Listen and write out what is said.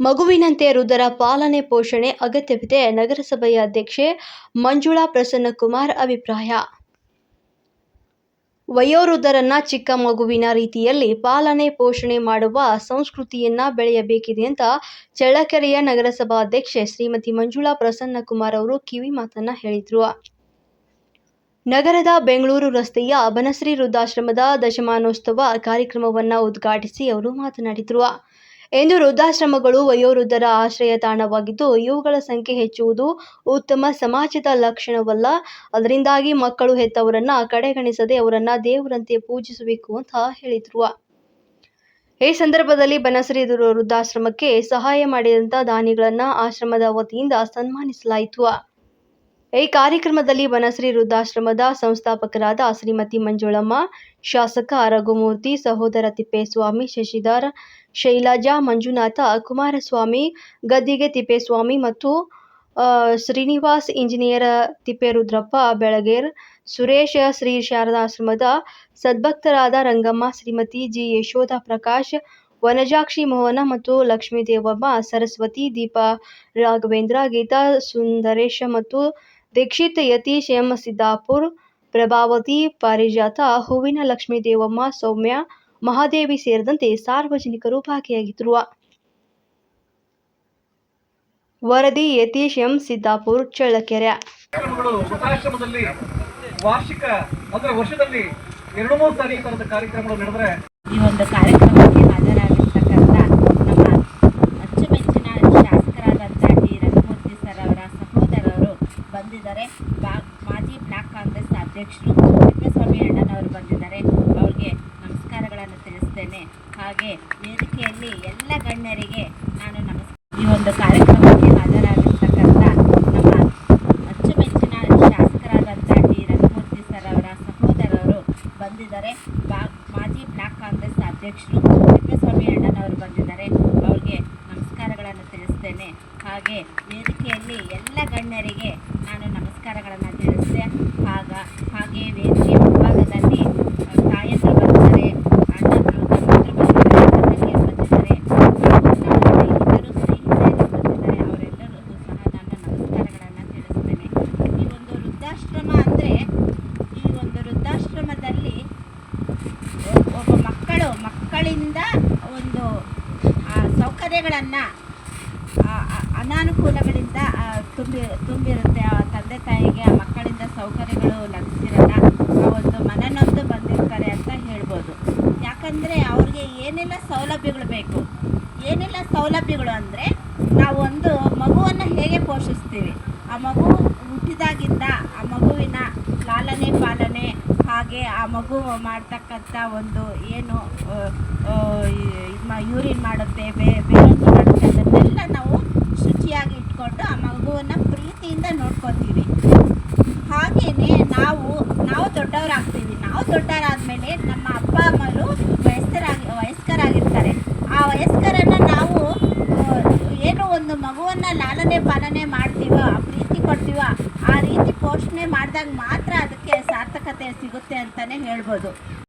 ಮಗುವಿನಂತೆ ವೃದ್ಧರ ಪಾಲನೆ ಪೋಷಣೆ ಅಗತ್ಯವಿದೆ. ನಗರಸಭೆಯ ಅಧ್ಯಕ್ಷೆ ಮಂಜುಳಾ ಪ್ರಸನ್ನಕುಮಾರ್ ಅಭಿಪ್ರಾಯ. ವಯೋವೃದ್ಧರನ್ನ ಚಿಕ್ಕ ಮಗುವಿನ ರೀತಿಯಲ್ಲಿ ಪಾಲನೆ ಪೋಷಣೆ ಮಾಡುವ ಸಂಸ್ಕೃತಿಯನ್ನ ಬೆಳೆಯಬೇಕಿದೆ ಅಂತ ಚಳ್ಳಕೆರೆಯ ನಗರಸಭಾ ಅಧ್ಯಕ್ಷೆ ಶ್ರೀಮತಿ ಮಂಜುಳಾ ಪ್ರಸನ್ನಕುಮಾರ್ ಅವರು ಕಿವಿ ಮಾತನ್ನ ಹೇಳಿದ್ರು. ನಗರದ ಬೆಂಗಳೂರು ರಸ್ತೆಯ ಬನಶ್ರೀ ವೃದ್ಧಾಶ್ರಮದ ದಶಮಾನೋತ್ಸವ ಕಾರ್ಯಕ್ರಮವನ್ನು ಉದ್ಘಾಟಿಸಿ ಅವರು ಮಾತನಾಡಿದರು. ಎಂದು ವೃದ್ಧಾಶ್ರಮಗಳು ವಯೋವೃದ್ಧರ ಆಶ್ರಯ ತಾಣವಾಗಿದ್ದು, ಇವುಗಳ ಸಂಖ್ಯೆ ಹೆಚ್ಚುವುದು ಉತ್ತಮ ಸಮಾಜದ ಲಕ್ಷಣವಲ್ಲ. ಅದರಿಂದಾಗಿ ಮಕ್ಕಳು ಹೆತ್ತವರನ್ನ ಕಡೆಗಣಿಸದೆ ಅವರನ್ನ ದೇವರಂತೆ ಪೂಜಿಸಬೇಕು ಅಂತ ಹೇಳಿದ್ರು. ಈ ಸಂದರ್ಭದಲ್ಲಿ ಬನಸರಿ ವೃದ್ಧಾಶ್ರಮಕ್ಕೆ ಸಹಾಯ ಮಾಡಿದಂತ ದಾನಿಗಳನ್ನ ಆಶ್ರಮದ ವತಿಯಿಂದ ಸನ್ಮಾನಿಸಲಾಯಿತು. ಈ ಕಾರ್ಯಕ್ರಮದಲ್ಲಿ ಬನಶ್ರೀ ವೃದ್ಧಾಶ್ರಮದ ಸಂಸ್ಥಾಪಕರಾದ ಶ್ರೀಮತಿ ಮಂಜುಳಮ್ಮ, ಶಾಸಕ ರಘುಮೂರ್ತಿ ಸಹೋದರ ತಿಪ್ಪೇಸ್ವಾಮಿ, ಶಶಿಧರ್ ಶೈಲಜಾ, ಮಂಜುನಾಥ ಕುಮಾರಸ್ವಾಮಿ, ಗದ್ದಿಗೆ ತಿಪ್ಪೇಸ್ವಾಮಿ ಮತ್ತು ಶ್ರೀನಿವಾಸ್ ಇಂಜಿನಿಯರ್ ತಿಪ್ಪೇರುದ್ರಪ್ಪ ಬೆಳಗೇರ್, ಸುರೇಶ ಶ್ರೀ ಶಾರದಾಶ್ರಮದ ಸದ್ಭಕ್ತರಾದ ರಂಗಮ್ಮ, ಶ್ರೀಮತಿ ಜಿ ಯಶೋಧ ಪ್ರಕಾಶ್, ವನಜಾಕ್ಷಿ ಮೋಹನ ಮತ್ತು ಲಕ್ಷ್ಮೀದೇವಮ್ಮ, ಸರಸ್ವತಿ ದೀಪಾ ರಾಘವೇಂದ್ರ, ಗೀತಾ ಸುಂದರೇಶ ಮತ್ತು ದೀಕ್ಷಿತ್ ಯತೀಶ್ ಎಂ ಸಿದ್ದಾಪುರ್ ಪ್ರಭಾವತಿ ಪಾರಿಜಾತ ಹೂವಿನ ಲಕ್ಷ್ಮೀ ದೇವಮ್ಮ ಸೌಮ್ಯ ಮಹಾದೇವಿ ಸೇರಿದಂತೆ ಸಾರ್ವಜನಿಕರು ಭಾಗಿಯಾಗಿದ್ದರು. ವರದಿ ಯತೀಶ್ ಎಂ ಸಿದ್ದಾಪುರ್ ಚಳ್ಳಕೆರೆ. ಕಾರ್ಯಕ್ರಮಗಳು ವೃದ್ಧಾಶ್ರಮದಲ್ಲಿ ವಾರ್ಷಿಕ ಅಂದ್ರೆ ವರ್ಷದಲ್ಲಿ ಎರಡು ಮೂರು ಸಾರಿ ಈ ತರದ ಕಾರ್ಯಕ್ರಮಗಳು ನಡೆದ್ರೆ ಈ ಒಂದು ಕಾರ್ಯಕ್ರಮಕ್ಕೆ ಹಾಜರಾಗಿರ್ತಕ್ಕಂಥ ನಮ್ಮ ಅಚ್ಚುಮೆಚ್ಚಿನ ಶಾಸಕರಾದಂಥ ಡಿ ರಘುಮೂರ್ತಿ ಸರ್ ಅವರ ಸಹೋದರರು ಬಂದಿದ್ದಾರೆ ಬಾ- ಮಾಜಿ ಬ್ಲಾಕ್ ಕಾಂಗ್ರೆಸ್ ಅಧ್ಯಕ್ಷರು ತಿಪ್ಪೇಸ್ವಾಮಿ ಅಣ್ಣನವರು ಬಂದಿದ್ದಾರೆ. ಅವ್ರಿಗೆ ನಮಸ್ಕಾರಗಳನ್ನು ತಿಳಿಸ್ತೇನೆ. ಹಾಗೆ ವೇದಿಕೆಯಲ್ಲಿ ಎಲ್ಲ ಗಣ್ಯರಿಗೆ ನಾನು ನಮಸ್ಕಾರ. ಈ ಒಂದು ಕಾರ್ಯಕ್ರಮಕ್ಕೆ ಹಾಜರಾಗಿರ್ತಕ್ಕಂಥ ನಮ್ಮ ಅಚ್ಚುಮೆಚ್ಚಿನ ಶಾಸಕರಾದಂಥ ಡಿ ರಘುಮೂರ್ತಿ ಸರ್ ಅವರ ಸಹೋದರರು ಬಂದಿದ್ದಾರೆ. ಬಾ- ಮಾಜಿ ಬ್ಲಾಕ್ ಕಾಂಗ್ರೆಸ್ ಅಧ್ಯಕ್ಷರು ತಿಪ್ಪೇಸ್ವಾಮಿ ಅಣ್ಣನವರು ಬಂದಿದ್ದಾರೆ. ಅವ್ರಿಗೆ ನಮಸ್ಕಾರಗಳನ್ನು ತಿಳಿಸ್ತೇನೆ. ಹಾಗೆ ವೇದಿಕೆಯಲ್ಲಿ ಎಲ್ಲ ಗಣ್ಯರಿಗೆ ನಾನು ನಮಸ್ಕಾರಗಳನ್ನು ತಿಳಿಸಿದೆ ಆಗ ಹಾಗೆ ವೇದಿಕೆ ಮುಂಭಾಗದಲ್ಲಿ ಆ, ತಾಯಂದಿರು ಬಂದಿದ್ದಾರೆ ಅಣ್ಣ ತಮ್ಮಂದಿರು ಬಂದಿದ್ದಾರೆ ಅಣ್ಣಂದಿರು ಬಂದಿದ್ದಾರೆ ಹಾಗೂ ನಮ್ಮ ಸ್ನೇಹಿತರು ಸ್ನೇಹಿತೆಯರು ಬಂದಿದ್ದಾರೆ ಅವರೆಲ್ಲರಿಗೂ ಸಹ ನಾನು ನಮಸ್ಕಾರಗಳನ್ನು ತಿಳಿಸ್ತೇನೆ ಈ ಒಂದು ವೃದ್ಧಾಶ್ರಮ ಅಂದರೆ ಈ ಒಂದು ವೃದ್ಧಾಶ್ರಮದಲ್ಲಿ ಒಬ್ಬ ಮಕ್ಕಳು ಮಕ್ಕಳಿಂದ ಒಂದು ಸೌಕರ್ಯಗಳನ್ನು ಅನಾನುಕೂಲಗಳಿಂದ ತುಂಬಿ ತುಂಬಿರುತ್ತೆ ಆ ತಂದೆ ತಾಯಿಗೆ ಆ ಮಕ್ಕಳಿಂದ ಸೌಕರ್ಯಗಳು ಲಭಿಸಿರಲ್ಲ ಆ ಒಂದು ಮನನೊಂದು ಬಂದಿರ್ತಾರೆ ಅಂತ ಹೇಳ್ಬೋದು ಅವ್ರಿಗೆ ಏನೆಲ್ಲ ಸೌಲಭ್ಯಗಳು ಬೇಕು? ಏನೆಲ್ಲ ಸೌಲಭ್ಯಗಳು ಅಂದರೆ ನಾವು ಒಂದು ಮಗುವನ್ನು ಹೇಗೆ ಪೋಷಿಸ್ತೀವಿ? ಆ ಮಗು ಹುಟ್ಟಿದಾಗಿಂದ ಆ ಮಗುವಿನ ಲಾಲನೆ ಪಾಲನೆ ಹಾಗೆ ಆ ಮಗು ಮಾಡ್ತಕ್ಕಂಥ ಒಂದು ಏನು ಯೂರಿನ್ ಮಾಡುತ್ತೆ ಬೇರೊಂದು ಮಾಡುತ್ತೆ, ಅದನ್ನೆಲ್ಲ ನಾವು ಶುಚಿಯಾಗಿ ಇಟ್ಕೊಂಡು ಆ ಮಗುವನ್ನು ಪ್ರೀತಿಯಿಂದ ನೋಡ್ಕೊತೀವಿ. ಹಾಗೆಯೇ ನಾವು ನಾವು ದೊಡ್ಡವರಾಗ್ತೀವಿ. ನಾವು ದೊಡ್ಡವರಾದ್ಮೇಲೆ ನಮ್ಮ ಅಪ್ಪ, ಅಮ್ಮರು ವಯಸ್ಕರಾಗಿ ವಯಸ್ಕರಾಗಿರ್ತಾರೆ ಆ ವಯಸ್ಕರನ್ನು ನಾವು ಆ, ಏನು ಒಂದು ಮಗುವನ್ನು ಲಾಲನೆ ಪಾಲನೆ ಮಾಡ್ತೀವೋ ಪ್ರೀತಿ ಕೊಡ್ತೀವೋ ಆ ರೀತಿ ಪೋಷಣೆ ಮಾಡಿದಾಗ ಮಾತ್ರ ಅದಕ್ಕೆ ಸಾರ್ಥಕತೆ ಸಿಗುತ್ತೆ ಅಂತಲೇ ಹೇಳ್ಬೋದು.